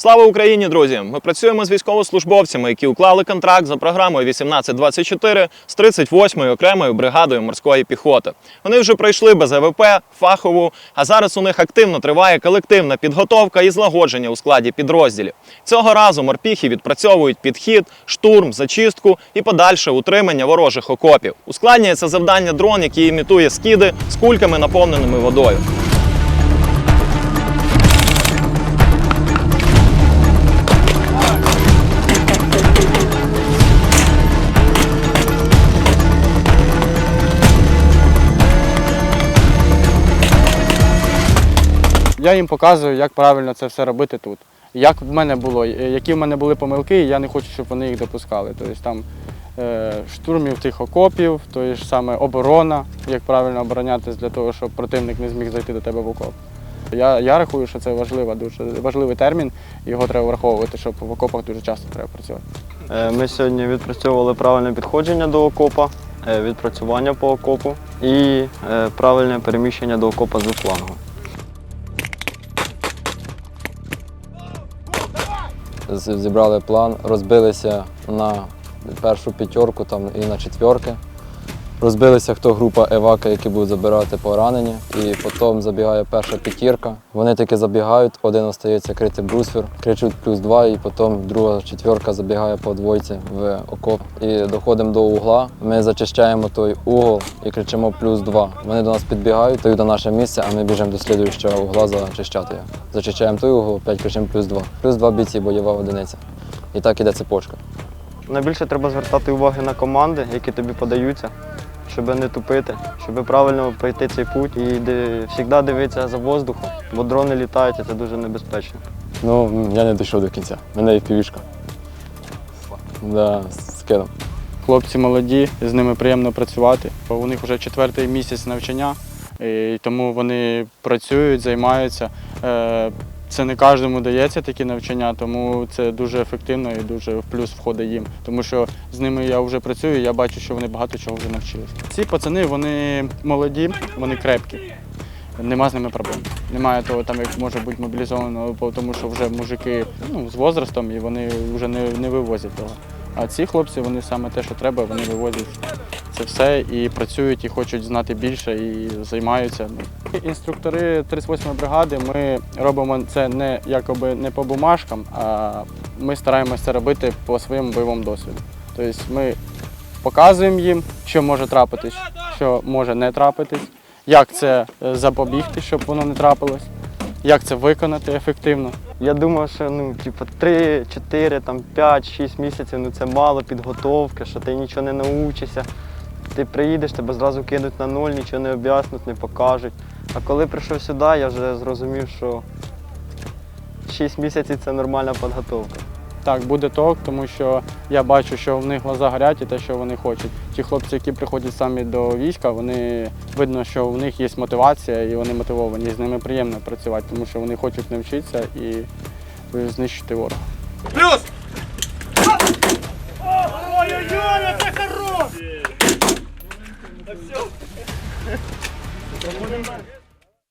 Слава Україні, друзі! Ми працюємо з військовослужбовцями, які уклали контракт за програмою 1824 з 38-ю окремою бригадою морської піхоти. Вони вже пройшли без АВП, фахову, а зараз у них активно триває колективна підготовка і злагодження у складі підрозділів. Цього разу морпіхи відпрацьовують підхід, штурм, зачистку і подальше утримання ворожих окопів. Ускладнюється завдання дрон, який імітує скиди з кульками, наповненими водою. Я їм показую, як правильно це все робити тут. Як в мене було, е, які в мене були помилки, і я не хочу, щоб вони їх допускали. Тобто там е, штурмів тих окопів, то ж саме оборона, як правильно оборонятися для того, щоб противник не зміг зайти до тебе в окоп. Я, я рахую, що це важлива, дуже важливий термін, його треба враховувати, щоб в окопах дуже часто треба працювати. Е, Ми сьогодні відпрацьовували правильне підходження до окопа, відпрацювання по окопу і правильне переміщення до окопа з флангу. Зібрали план, розбилися на першу п'ятерку там, і на четверки. Розбилися, хто група евака, які будуть забирати поранені. І потім забігає перша п'ятірка. Вони таки забігають, один остається крити брусфер, кричуть плюс два, і потім друга четверка забігає по двойці в окоп. І доходимо до угла. Ми зачищаємо той угол і кричимо плюс два. Вони до нас підбігають, дають на наше місце, а ми біжимо до слідуючого угла зачищати його. Зачищаємо той угол, опять кричимо плюс два. Плюс два бійці, бойова одиниця. І так іде цепочка. Найбільше треба звертати увагу на команди, які тобі подаються, щоб не тупити, щоб правильно пройти цей путь і завжди дивитися за воздухом, бо дрони літають і це дуже небезпечно. Ну, я не дійшов до кінця. Мене і півішка. Да, скинув. Хлопці молоді, з ними приємно працювати. У них вже четвертий місяць навчання, і тому вони працюють, займаються. Це не кожному дається такі навчання, тому це дуже ефективно і дуже в плюс входить їм. Тому що з ними я вже працюю, і я бачу, що вони багато чого вже навчилися. Ці пацани вони молоді, вони крепкі. Нема з ними проблем. Немає того, там, як може бути мобілізовано, тому що вже мужики ну, з возрастом і вони вже не, не вивозять того. А ці хлопці, вони саме те, що треба, вони вивозять це все і працюють, і хочуть знати більше, і займаються. Інструктори 38-ї бригади ми робимо це не якоби не по бумажкам, а ми стараємося це робити по своєму бойовому досвіду. Тобто ми показуємо їм, що може трапитись, що може не трапитись, як це е, запобігти, щоб воно не трапилось, як це виконати ефективно. Я думаю, що ну, типу, 3, 4, там, 5, 6 місяців ну, це мало підготовки, що ти нічого не научишся. Ти приїдеш, тебе зразу кинуть на ноль, нічого не об'яснуть, не покажуть. А коли прийшов сюди, я вже зрозумів, що 6 місяців це нормальна підготовка. Так, буде ток, тому що я бачу, що в них глаза горять і те, що вони хочуть. Ті хлопці, які приходять самі до війська, вони видно, що в них є мотивація і вони мотивовані. З ними приємно працювати, тому що вони хочуть навчитися і знищити ворога. Ой-ой-ой, это хорош! 액션.